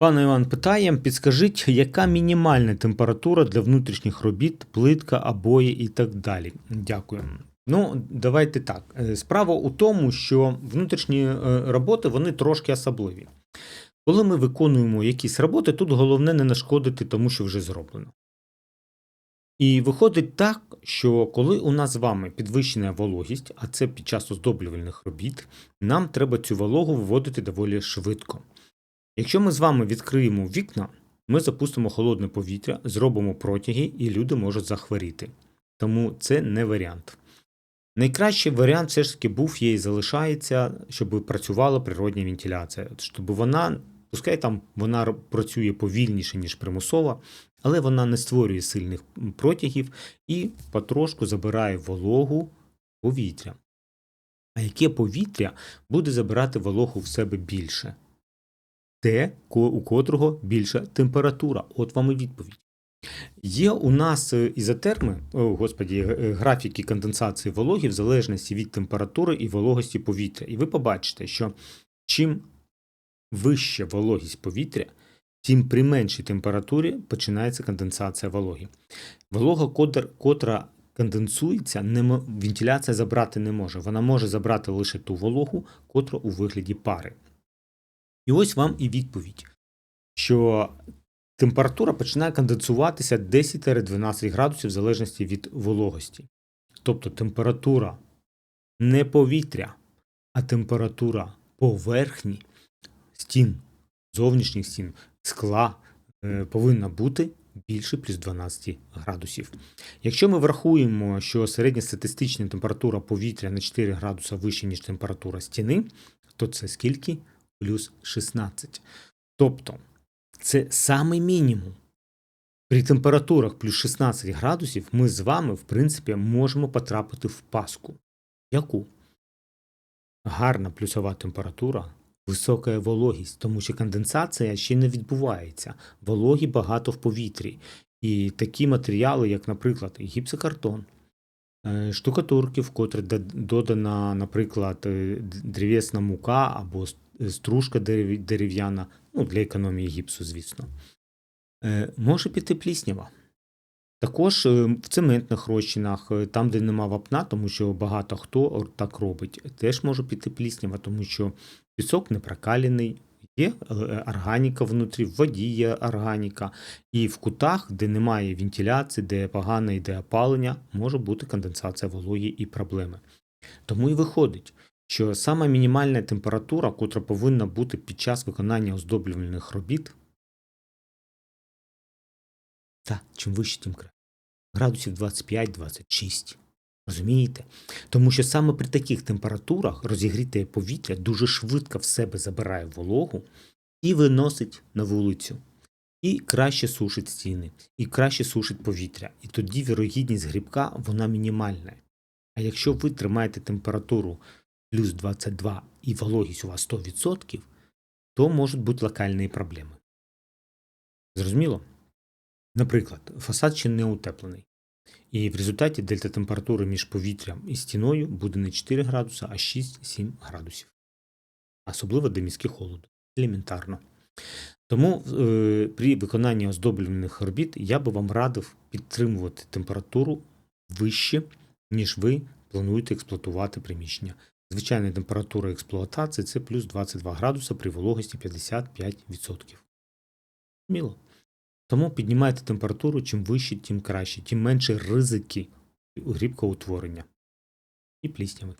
Пане Іван питає, підскажіть, яка мінімальна температура для внутрішніх робіт, плитка, обої і так далі. Дякую. Ну, давайте так. Е, Справа у тому, що внутрішні е, роботи вони трошки особливі. Коли ми виконуємо якісь роботи, тут головне не нашкодити тому, що вже зроблено. І виходить так, що коли у нас з вами підвищена вологість, а це під час оздоблювальних робіт, нам треба цю вологу виводити доволі швидко. Якщо ми з вами відкриємо вікна, ми запустимо холодне повітря, зробимо протяги, і люди можуть захворіти. Тому це не варіант. Найкращий варіант все ж таки був є і залишається, щоб працювала природня вентиляція, щоб вона, пускай там вона працює повільніше, ніж примусова, але вона не створює сильних протягів і потрошку забирає вологу повітря. А яке повітря буде забирати вологу в себе більше? Те, у котрого більша температура. От вам і відповідь. Є у нас е, ізотерми, о, господі, е, графіки конденсації вологи в залежності від температури і вологості повітря. І ви побачите, що чим вища вологість повітря, тим при меншій температурі починається конденсація вологи. Волога, котра конденсується, вентиляція забрати не може. Вона може забрати лише ту вологу, котра у вигляді пари. І ось вам і відповідь, що температура починає конденсуватися 10-12 градусів в залежності від вологості. Тобто температура не повітря, а температура поверхні стін, зовнішніх стін, скла е, повинна бути більше плюс 12 градусів. Якщо ми врахуємо, що середньостатистична температура повітря на 4 градуса вища, ніж температура стіни, то це скільки? Плюс 16. Тобто, це самий мінімум. При температурах плюс 16 градусів ми з вами, в принципі, можемо потрапити в паску. Яку? Гарна плюсова температура, висока вологість, тому що конденсація ще не відбувається. Вологі багато в повітрі. І такі матеріали, як, наприклад, гіпсокартон, е, штукатурки, в котрі додана, наприклад, е, древесна мука або стружка дерев'яна, ну, для економії гіпсу, звісно, е, може піти пліснява. Також е, в цементних розчинах, е, там, де нема вапна, тому що багато хто так робить, теж може піти пліснява, тому що пісок не прокалений, є е, органіка внутрі, в воді є органіка, і в кутах, де немає вентиляції, де погане йде опалення, може бути конденсація вологі і проблеми. Тому і виходить, що сама мінімальна температура, котра повинна бути під час виконання оздоблювальних робіт, та чим вище, тим краще. Градусів 25-26. Розумієте? Тому що саме при таких температурах розігріте повітря дуже швидко в себе забирає вологу і виносить на вулицю. І краще сушить стіни, і краще сушить повітря. І тоді вірогідність грибка вона мінімальна. А якщо ви тримаєте температуру плюс 22 і вологість у вас 100%, то можуть бути локальні проблеми. Зрозуміло? Наприклад, фасад ще не утеплений. І в результаті дельта температури між повітрям і стіною буде не 4 градуса, а 6-7 градусів. Особливо для міських холоду. Елементарно. Тому е, при виконанні оздоблювальних робіт я би вам радив підтримувати температуру вище, ніж ви плануєте експлуатувати приміщення. Звичайна температура експлуатації це плюс 22 градуса при вологості 55%. Міло. Тому піднімайте температуру, чим вище, тим краще, тим менше ризики грибкоутворення і плісняви.